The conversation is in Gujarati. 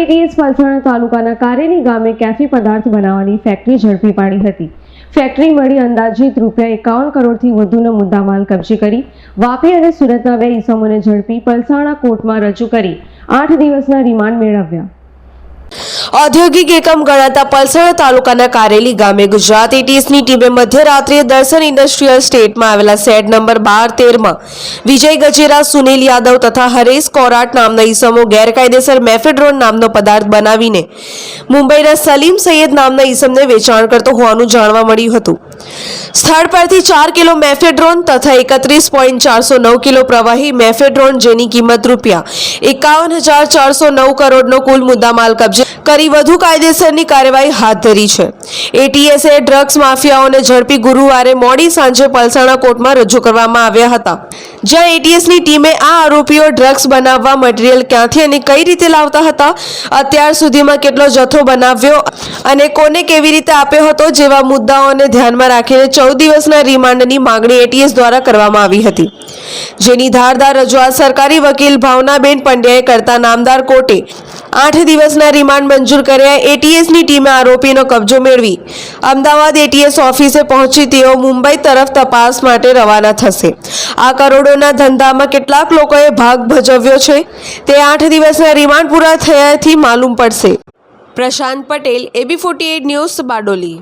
એટીએસ પલસાણા તાલુકાના કારેલી ગામે કેફી પદાર્થ બનાવવાની ફેક્ટરી ઝડપી પાડી હતી. ફેક્ટરી મળી અંદાજિત રૂપિયા એકાવન કરોડથી વધુનો મુદ્દામાલ કબજે કરી, વાપી અને સુરતના બે ઇસમોને ઝડપી પલસાણા કોર્ટમાં રજૂ કરી, આઠ દિવસના રિમાન્ડ મેળવ્યા. ઔદ્યોગિક એકમ ગણાતા પલસાણા તાલુકાના કારેલી ગામે ગુજરાત એટીએસની ટીમે મધ્યરાત્રિએ દર્શન ઇન્ડસ્ટ્રીયલ સ્ટેટમાં આવેલા સેડ નંબર બાર તેરમાં વિજય ગજેરા, સુનિલ યાદવ તથા હરેશ કોરાટ નામના ઈસમો ગેરકાયદેસર મેફેડ્રોન નામનો પદાર્થ બનાવીને મુંબઈના સલીમ સૈયદ નામના ઈસમને વેચાણ કરતો હોવાનું જાણવા મળ્યું હતું. સ્થળ પરથી ચાર કિલો મેફેડ્રોન તથા એકત્રીસ પોઈન્ટ ચારસો નવ કિલો પ્રવાહી મેફેડ્રોન જેની કિંમત રૂપિયા એકાવન હજાર ચારસો નવ કરોડનો કુલ મુદ્દામાલ કબજે કરી વધુ કાયદેસરની કાર્યવાહી હાથ ધરી છે. એટીએસે ડ્રગ્સ માફિયાઓને ઝડપી ગુરુવારે મોડી સાંજે પલસાણા કોર્ટમાં રજૂ કરવામાં આવ્યા હતા. જ્યાં એટીએસની ટીમે આ આરોપીઓ ડ્રગ્સ બનાવવા મટીરિયલ ક્યાંથી અને કઈ રીતે લાવતા હતા, અત્યાર સુધીમાં કેટલો જથ્થો બનાવ્યો અને કોને કેવી રીતે આપ્યો હતો જેવા મુદ્દાઓને ધ્યાનમાં રાખીને ચૌદ દિવસના રિમાન્ડની માંગણી એટીએસ દ્વારા કરવામાં આવી હતી. જેની ધારદાર રજૂઆત સરકારી વકીલ ભાવનાબેન પંડ્યાએ કરતા નામદાર કોર્ટે આઠ દિવસના રિમાન્ડ મંજૂર કર્યા. એટીએસની ટીમે આરોપીનો કબજો મેળવી અમદાવાદ એટીએસ ઓફિસે પહોંચી તેઓ મુંબઈ તરફ તપાસ માટે રવાના થશે. આ કરોડોના ધંધામાં કેટલાક લોકોએ ભાગ ભજવ્યો છે. તે આઠ દિવસના રિમાન્ડ પૂરા થયાથી માલુમ પડશે. Prashant Patel AB forty news Bardoli.